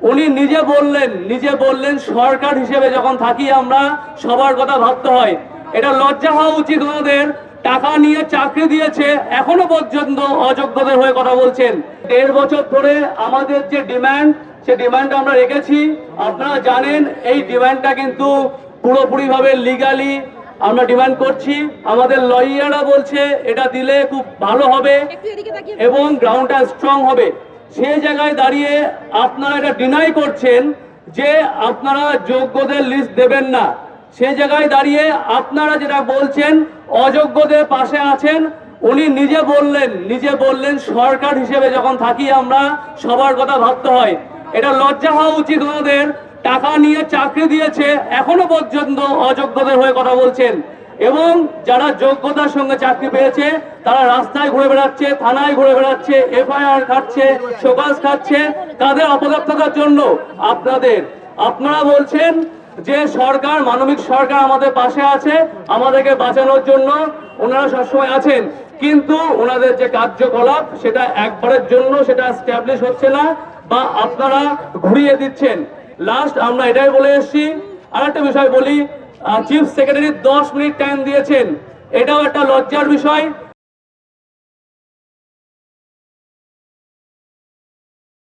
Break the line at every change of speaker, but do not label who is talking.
উনি নিজে বললেন নিজে বললেন সরকার হিসেবে যখন থাকি আমরা সবার কথা ভাবতে হয়। এটা লজ্জা হওয়া উচিত ওনাদের। টাকা নিয়ে চাকরি দিয়েছে এখনও পর্যন্ত অযোগ্যদের হয়ে কথা বলছেন। দেড় বছর ধরে আমাদের যে ডিম্যান্ড সে ডিমান্ড আমরা রেখেছি। আপনারা জানেন এই ডিমান্ডটা কিন্তু পুরোপুরিভাবে লিগালি আমরা ডিমান্ড করছি। আমাদের লয়াররা বলছে এটা দিলে খুব ভালো হবে এবং গ্রাউন্ডটা স্ট্রং হবে। সেই জায়গায় দাঁড়িয়ে আপনারা এটা ডিনাই করছেন যে আপনারা যোগ্যদের লিস্ট দেবেন না। সেই জায়গায় দাঁড়িয়ে আপনারা যেটা বলছেন, অযোগ্যদের পাশে আছেন, উনি নিজে বললেন নিজে বললেন সরকার হিসেবে যখন থাকি আমরা, সবার কথা ভাবতে হয়। এটা লজ্জা হওয়া উচিত ওনাদের, টাকা নিয়ে চাকরি দিয়েছে, এখনও পর্যন্ত অযোগ্যদের হয়ে কথা বলছেন। এবং যারা যোগ্যতার সঙ্গে চাকরি পেয়েছে, তারা রাস্তায় ঘুরে বেড়াচ্ছে, থানায় ঘুরে বেড়াচ্ছে, এফআইআর খাচ্ছে শোকাজ খাচ্ছে তাদের অপদক্ষতার জন্য আপনাদের, আপনারা বলছেন যে সরকার, মানবিক সরকার আমাদের পাশে আছে, আমাদেরকে বাঁচানোর জন্য ওনারা সবসময় আছেন। কিন্তু ওনাদের যে কার্যকলাপ, সেটা একবারের জন্য সেটা স্ট্যাবলিশ হচ্ছে না বা আপনারা ঘুরিয়ে দিচ্ছেন। লাস্ট আমরা এটাই বলে এসেছি। আরেকটা বিষয় বলি চিফ সেক্রেটারি দশ মিনিট টাইম দিয়েছেন। এটাও একটা লজ্জার বিষয়।